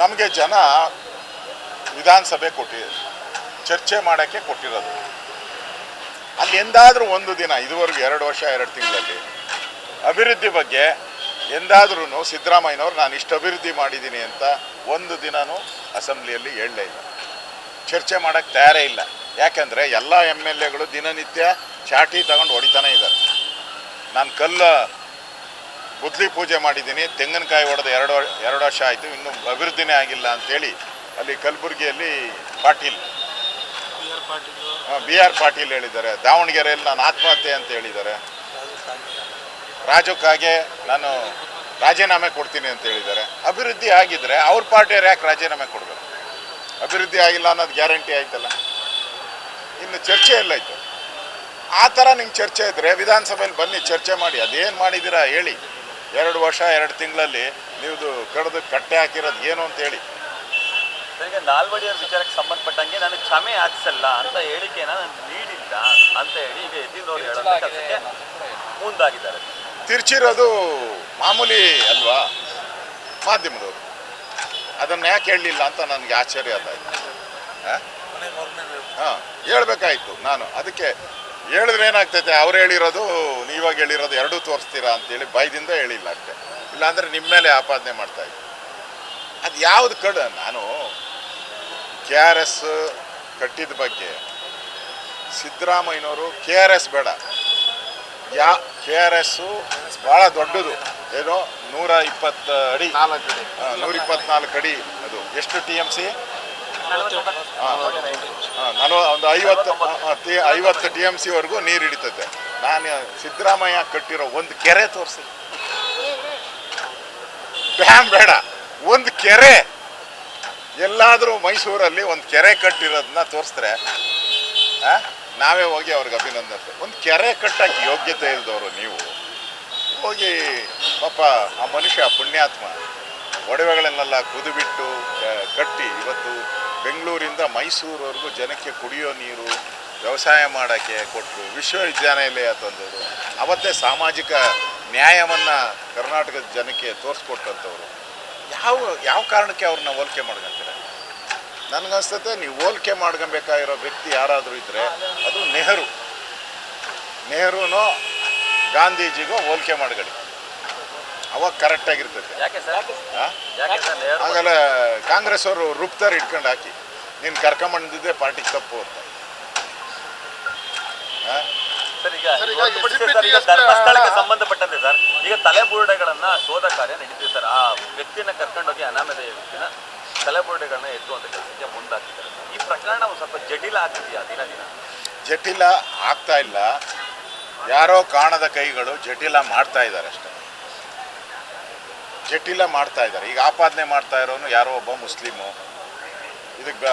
ನಮಗೆ ಜನ ವಿಧಾನಸಭೆ ಕೊಟ್ಟಿ ಚರ್ಚೆ ಮಾಡೋಕ್ಕೆ ಕೊಟ್ಟಿರೋದು. ಅಲ್ಲಿ ಎಂದಾದರೂ ಒಂದು ದಿನ, ಇದುವರೆಗೂ ಎರಡು ವರ್ಷ, ಎರಡು ತಿಂಗಳಲ್ಲಿ ಅಭಿವೃದ್ಧಿ ಬಗ್ಗೆ ಎಂದಾದ್ರೂ ಸಿದ್ದರಾಮಯ್ಯನವ್ರು, ನಾನು ಇಷ್ಟು ಅಭಿವೃದ್ಧಿ ಮಾಡಿದ್ದೀನಿ ಅಂತ ಒಂದು ದಿನವೂ ಅಸೆಂಬ್ಲಿಯಲ್ಲಿ ಹೇಳಲೇ ಇಲ್ಲ. ಚರ್ಚೆ ಮಾಡೋಕ್ಕೆ ತಯಾರೇ ಇಲ್ಲ. ಯಾಕೆಂದರೆ ಎಲ್ಲ ಎಂ ಎಲ್ ಎಗಳು ದಿನನಿತ್ಯ ಚಾಟಿ ತಗೊಂಡು ಹೊಡಿತಾನೆ ಇದ್ದಾರೆ. ನಾನು ಕಲ್ಲ ಗುದ್ಲಿ ಪೂಜೆ ಮಾಡಿದ್ದೀನಿ. ತೆಂಗಿನಕಾಯಿ ಹೊಡೆದು ಎರಡು ಎರಡು ವರ್ಷ ಆಯಿತು. ಇನ್ನೂ ಅಭಿವೃದ್ಧಿನೇ ಆಗಿಲ್ಲ ಅಂಥೇಳಿ ಅಲ್ಲಿ ಕಲಬುರಗಿಯಲ್ಲಿ ಪಾಟೀಲ್. ಬಿ ಆರ್ ಪಾಟೀಲ್ ಹೇಳಿದ್ದಾರೆ. ದಾವಣಗೆರೆಯಲ್ಲಿ ನಾನು ಆತ್ಮಹತ್ಯೆ ಅಂತ ಹೇಳಿದ್ದಾರೆ. ರಾಜಕ್ಕಾಗೆ ನಾನು ರಾಜೀನಾಮೆ ಕೊಡ್ತೀನಿ ಅಂತ ಹೇಳಿದ್ದಾರೆ. ಅಭಿವೃದ್ಧಿ ಆಗಿದ್ರೆ ಅವ್ರ ಪಾರ್ಟಿಯವ್ರು ಯಾಕೆ ರಾಜೀನಾಮೆ ಕೊಡಬೇಕು? ಅಭಿವೃದ್ಧಿ ಆಗಿಲ್ಲ ಅನ್ನೋದು ಗ್ಯಾರಂಟಿ ಆಯ್ತಲ್ಲ? ಇನ್ನು ಚರ್ಚೆ ಎಲ್ಲ ಇತ್ತು ಆ ಥರ ನಿಂಗೆ ಚರ್ಚೆ ಇದ್ದರೆ ವಿಧಾನಸಭೆಯಲ್ಲಿ ಬನ್ನಿ ಚರ್ಚೆ ಮಾಡಿ. ಅದೇನು ಮಾಡಿದ್ದೀರಾ ಹೇಳಿ. ಎರಡು ವರ್ಷ ಎರಡು ತಿಂಗಳಲ್ಲಿ ನೀವು ಕಡ್ದು ಕಟ್ಟೆ ಹಾಕಿರೋದು ಏನು ಅಂತ ಹೇಳಿ ಈಗ ನಾಲ್ವಡಿಯವ್ರ ವಿಚಾರಕ್ಕೆ ಸಂಬಂಧಪಟ್ಟಂಗೆ ನಾನು ಕ್ಷಮೆ ಯಾಚಿಸಲ್ಲ ಅಂತ ಹೇಳಿಕೆನ ನಾನು ನೀಡಿಲ್ಲ ಅಂತ ಹೇಳಿ ಈಗ ಎದ್ದಿನವ್ರು ಹೇಳೋದಕ್ಕೆ ಮುಂದಾಗಿದ್ದಾರೆ. ತಿರ್ಚಿರೋದು ಮಾಮೂಲಿ ಅಲ್ವಾ? ಮಾಧ್ಯಮದವರು. ಅದನ್ನು ಯಾಕೆ ಹೇಳಲಿಲ್ಲ ಅಂತ ನನಗೆ ಆಶ್ಚರ್ಯ ಆದಾಯ್ತು ಹಾಂ ಹೇಳ್ಬೇಕಾಯ್ತು ನಾನು. ಅದಕ್ಕೆ ಹೇಳಿದ್ರೆ ಏನಾಗ್ತೈತೆ? ಅವ್ರು ಹೇಳಿರೋದು ನೀವಾಗ ಹೇಳಿರೋದು ಎರಡೂ ತೋರಿಸ್ತೀರಾ ಅಂತೇಳಿ ಬೈದಿಂದ ಹೇಳಿಲ್ಲ ಅಷ್ಟೆ. ಇಲ್ಲಾಂದ್ರೆ ನಿಮ್ಮ ಮೇಲೆ ಆಪಾದನೆ ಮಾಡ್ತಾ ಇದ್ದೆ. ಅದು ಯಾವ್ದು ಕಡ? ನಾನು ಕೆ ಆರ್ ಎಸ್ ಕಟ್ಟಿದ ಬಗ್ಗೆ ಸಿದ್ದರಾಮಯ್ಯನವರು ಕೆ ಆರ್ ಎಸ್ ಬೇಡ. ಯಾ ಕೆ ಆರ್ ಎಸ್ಸು ಭಾಳ ದೊಡ್ಡದು. ಏನೋ ನೂರ ಇಪ್ಪತ್ತು ಅಡಿ. ನೂರ ಇಪ್ಪತ್ನಾಲ್ಕು ಅಡಿ ಅದು. ಎಷ್ಟು ಟಿ ಎಂ ಸಿ ನಲ್ವ ಒಂದು ಐವತ್ತು ಐವತ್ತು ಟಿ ಎಂ ಸಿವರೆಗೂ ನೀರು ಹಿಡಿತೈತೆ ನಾನು ಸಿದ್ದರಾಮಯ್ಯ ಕಟ್ಟಿರೋ ಒಂದು ಕೆರೆ ತೋರಿಸಿ ಡ್ಯಾಮ್ ಬೇಡ ಒಂದು ಕೆರೆ ಎಲ್ಲಾದರೂ ಮೈಸೂರಲ್ಲಿ ಒಂದು ಕೆರೆ ಕಟ್ಟಿರೋದನ್ನ ತೋರಿಸಿದ್ರೆ ಆ, ನಾವೇ ಹೋಗಿ ಅವ್ರಿಗೆ ಅಭಿನಂದನೆ ಒಂದು ಕೆರೆ ಕಟ್ಟಕ್ಕೆ ಯೋಗ್ಯತೆ ಇಲ್ದವರು ನೀವು ಹೋಗಿ ಪಾಪ ಆ ಮನುಷ್ಯ ಪುಣ್ಯಾತ್ಮ ಒಡವೆಗಳನ್ನೆಲ್ಲ ಕುದುಬಿಟ್ಟು ಕಟ್ಟಿ ಇವತ್ತು ಬೆಂಗಳೂರಿಂದ ಮೈಸೂರವರೆಗೂ ಜನಕ್ಕೆ ಕುಡಿಯೋ ನೀರು ವ್ಯವಸಾಯ ಮಾಡೋಕ್ಕೆ ಕೊಟ್ಟರು. ವಿಶ್ವವಿದ್ಯಾನಿಲಯ ತಂದರು ಅವತ್ತೇ ಸಾಮಾಜಿಕ ನ್ಯಾಯವನ್ನು ಕರ್ನಾಟಕದ ಜನಕ್ಕೆ ತೋರಿಸ್ಕೊಟ್ಟಂಥವ್ರು. ಯಾವ ಯಾವ ಕಾರಣಕ್ಕೆ ಅವ್ರನ್ನ ಹೋಲಿಕೆ ಮಾಡ್ಕೊಂತಾರೆ? ನನಗನ್ಸ್ತತೆ, ನೀವು ಹೋಲಿಕೆ ಮಾಡ್ಕೊಬೇಕಾಗಿರೋ ವ್ಯಕ್ತಿ ಯಾರಾದರೂ ಇದ್ದರೆ ಅದು ನೆಹರು. ನೆಹರೂನೋ ಗಾಂಧೀಜಿಗೋ ಹೋಲಿಕೆ ಮಾಡ್ಕೊಳ್ಳಿ ಅವಾಗ ಕರೆಕ್ಟಾಗಿರ್ತೈತೆ ಆಗಿರ್ತದೆ. ಸರ್? ಯಾಕೆ ಸರ್? ನೇರ ಆಮೇಲೆ ಕಾಂಗ್ರೆಸ್ ಅವರು ರುಪ್ತಾರ ಇಟ್ಕೊಂಡು ಹಾಕಿ. ನೀನು ಕರ್ಕೊಂಬಂದಿದ್ದೆ ಪಾರ್ಟಿ ತಪ್ಪು ಅಂತ. ಧರ್ಮಸ್ಥಳಕ್ಕೆ ಸಂಬಂಧಪಟ್ಟಂತೆ ಸರ್. ಈಗ ತಲೆಬುರುಡೆಗಳನ್ನ ಶೋಧ ಕಾರ್ಯ ನಡೀತಿದೆ ಸರ್. ಆ ವ್ಯಕ್ತಿನ ಕರ್ಕೊಂಡೋಗಿ ಅನಾಮಧೇಯ ವ್ಯಕ್ತಿನ ತಲೆಬುರುಡೆಗಳನ್ನ ಎತ್ತುವಂತ ಕೆಲಸಕ್ಕೆ ಮುಂದಾಗ್ತಿದ್ದಾರೆ ಈ ಪ್ರಕರಣ ಒಂದು ಸ್ವಲ್ಪ ಜಟಿಲ ಆಗ್ತಿದೆಯಾ ದಿನ ದಿನ? ಜಟಿಲ ಆಗ್ತಾ ಇಲ್ಲ. ಯಾರೋ ಕಾಣದ ಕೈಗಳು ಜಟಿಲ ಮಾಡ್ತಾ ಇದ್ದಾರೆ ಅಷ್ಟೇ. ಜಟಿಲ ಮಾಡ್ತಾ ಇದ್ದಾರೆ. ಈಗ ಆಪಾದನೆ ಮಾಡ್ತಾ ಇರೋನು ಯಾರೋ ಒಬ್ಬ ಮುಸ್ಲಿಮು. ಇದಕ್ಕೆ